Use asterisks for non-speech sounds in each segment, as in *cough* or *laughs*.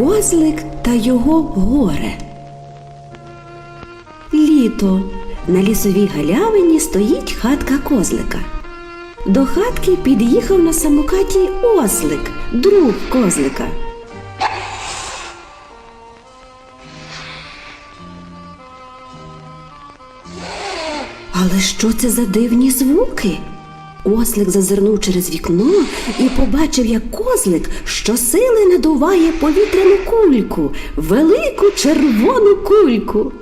Козлик та його горе. Літо. На лісовій галявині стоїть хатка козлика. До хатки під'їхав на самокаті ослик, друг козлика. Але що це за дивні звуки? Ослик зазирнув через вікно і побачив, як козлик щосили надуває повітряну кульку, велику червону кульку.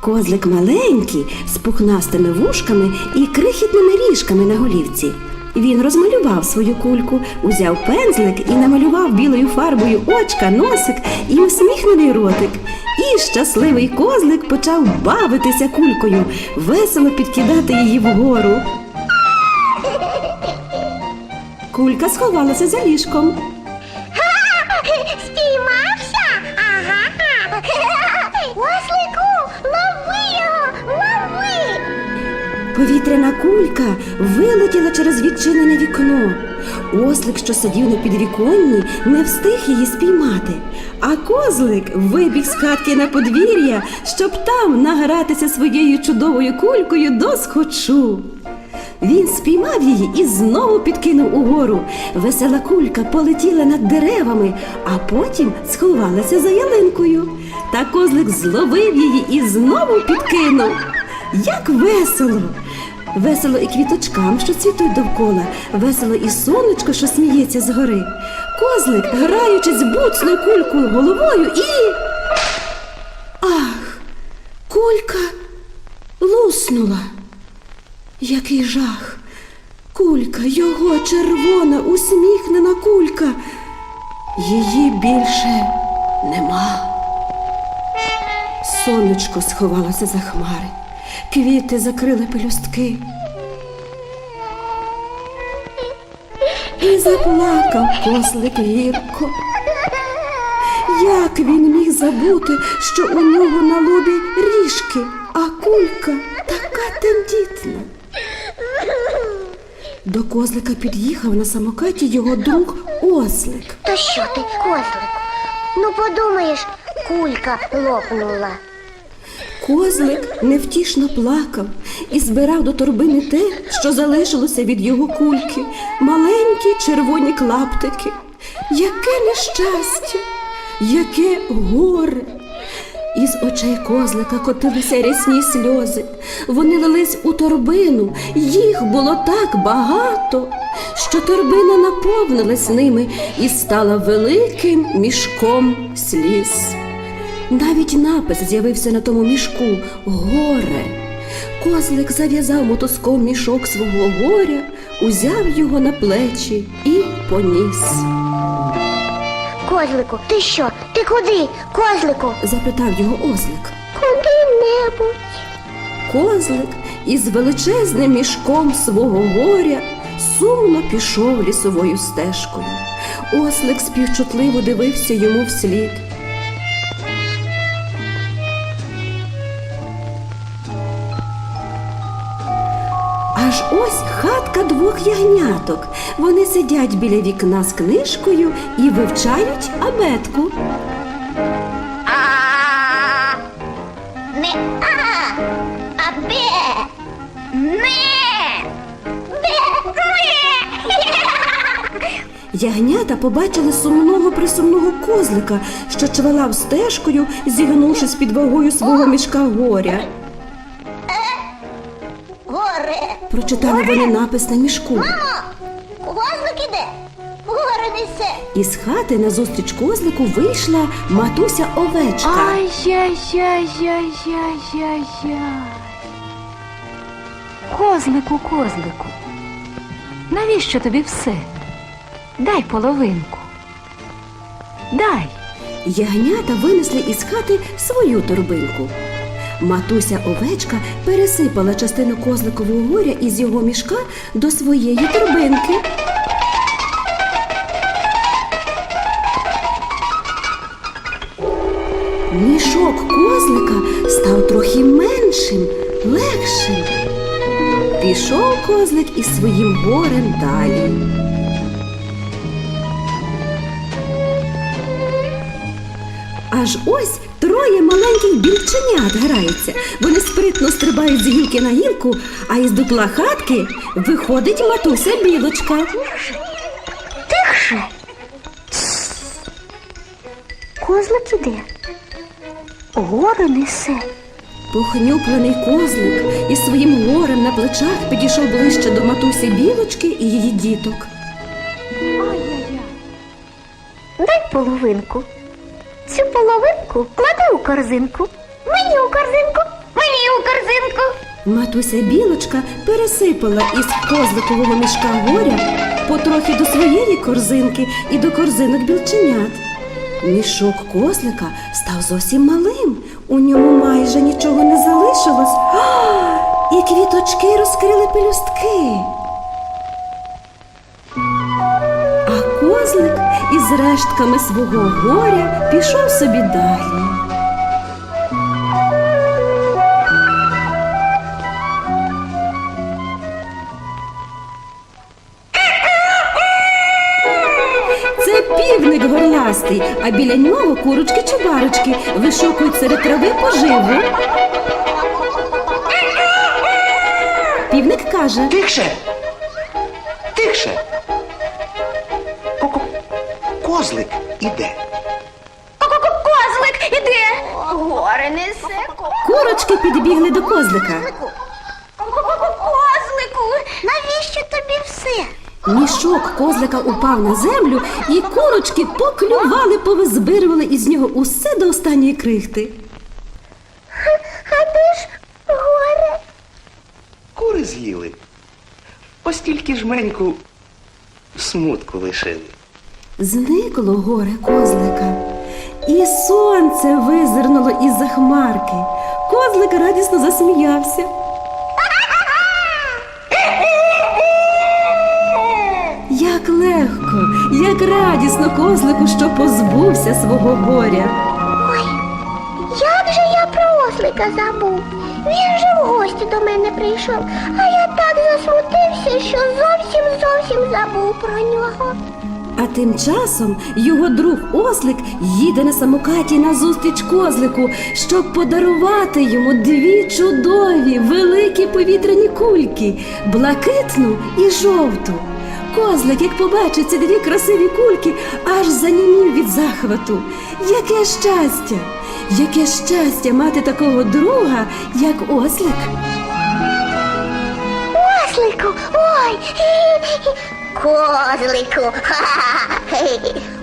Козлик маленький, з пухнастими вушками і крихітними ріжками на голівці. Він розмалював свою кульку, узяв пензлик і намалював білою фарбою очка, носик і усміхнений ротик. І щасливий козлик почав бавитися кулькою, весело підкидати її вгору. Кулька сховалася за ліжком. Повітряна кулька вилетіла через відчинене вікно. Ослик, що сидів на підвіконні, не встиг її спіймати. А козлик вибіг з хатки на подвір'я, щоб там награтися своєю чудовою кулькою до схочу. Він спіймав її і знову підкинув угору. Весела кулька полетіла над деревами, а потім сховалася за ялинкою. Та козлик зловив її і знову підкинув. Як весело! Весело і квіточкам, що цвітуть довкола, весело і сонечко, що сміється згори. Козлик, граючись, буцнув кулькою головою і. Ах, кулька луснула. Який жах! Кулька, його червона, усміхнена кулька. Її більше нема. Сонечко сховалося за хмари, квіти закрили пелюстки. І заплакав козлик гірко. Як він міг забути, що у нього на лобі ріжки, а кулька така тендітна. До козлика під'їхав на самокаті його друг ослик. То що ти, козлику? Ну подумаєш, кулька лопнула. Козлик невтішно плакав і збирав до торбини те, що залишилося від його кульки, маленькі червоні клаптики. Яке нещастя, яке горе! Із очей козлика котилися рясні сльози. Вони лились у торбину. Їх було так багато, що торбина наповнилась ними і стала великим мішком сліз. Навіть напис з'явився на тому мішку горе. Козлик зав'язав мотузком мішок свого горя, узяв його на плечі і поніс. Козлику, ти що? Ти куди? Козлику? Запитав його ослик. Куди-небудь. Козлик із величезним мішком свого горя сумно пішов лісовою стежкою. Ослик співчутливо дивився йому вслід. Двох ягняток. Вони сидять біля вікна з книжкою і вивчають абетку. А. Не а, а бе. Не. Бе. Ягнята побачили сумного присумного козлика, що чвалав стежкою, зігнувшись під вагою свого мішка горя. Прочитали вони напис на мішку. Мамо, козлик іде. Несе. Із хати назустріч козлику вийшла матуся овечка. Ай-яй-яй-яй-яй-яй. Козлику, козлику. Навіщо тобі все? Дай половинку. Дай. Ягнята винесли із хати свою торбинку. Матуся овечка пересипала частину козликового моря із його мішка до своєї торбинки. Мішок козлика став трохи меншим, легшим. Пішов козлик із своїм горем далі. Аж ось троє маленьких білченят граються. Вони спритно стрибають з гілки на гілку, а із дупла хатки виходить матуся білочка. Тихше. Козлик іде. Гори несе. Похнюплений козлик із своїм горем на плечах підійшов ближче до матусі білочки і її діток. Ай-яй-яй. Дай половинку. Половинку клади у корзинку. Мені у корзинку. Мені у корзинку. Матуся білочка пересипала із козликового мішка горя потрохи до своєї корзинки і до корзинок білченят. Мішок козлика став зовсім малим. У ньому майже нічого не залишилось. А, і квіточки розкрили пелюстки. Козлик із рештками свого горя пішов собі далі. Це півник горлястий, а біля нього курочки чубарочки вишукують серед трави поживу. Півник каже: Тихше! Тихше! Козлик іде. Козлик іде. Гори несе. курочки підбігли до козлика. Козлику. Навіщо тобі все? Мішок козлика упав на землю, і курочки поклювали, повизбирували із нього усе до останньої крихти. А де ж горе? Кури з'їли. Ось тільки жменьку смутку лишили. Зникло горе козлика, і сонце визирнуло із-за хмарки. Козлик радісно засміявся. Як легко, як радісно козлику, що позбувся свого горя. Ой, як же я про ослика забув. Він же в гості до мене прийшов, а я так засмутився, що зовсім зовсім забув про нього. А тим часом його друг ослик їде на самокаті назустріч козлику, щоб подарувати йому дві чудові великі повітряні кульки блакитну і жовту. Козлик, як побачить ці дві красиві кульки, аж занімів від захвату. Яке щастя! Яке щастя мати такого друга, як ослик. Ослику, ой. *laughs* Козлику. ха-ха-ха.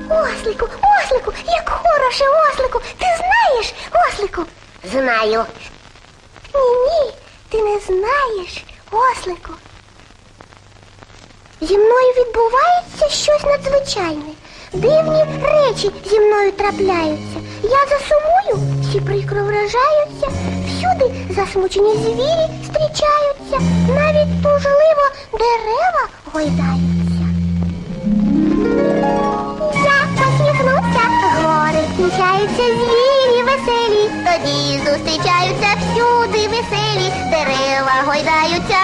Ослику, ослику, як хороше, ослику. Ти знаєш, ослику? Знаю. Ні, ні, ти не знаєш, ослику. Зі мною відбувається щось надзвичайне. Дивні речі зі мною трапляються. Я засумую, всі прикро вражаються, всюди засмучені звірі зустрічаються, навіть тужливо дерева гойдаються. Я посміхнувся, гори кінчаються, звірі веселі, тоді зустрічаються всюди веселі, дерева гойдаються.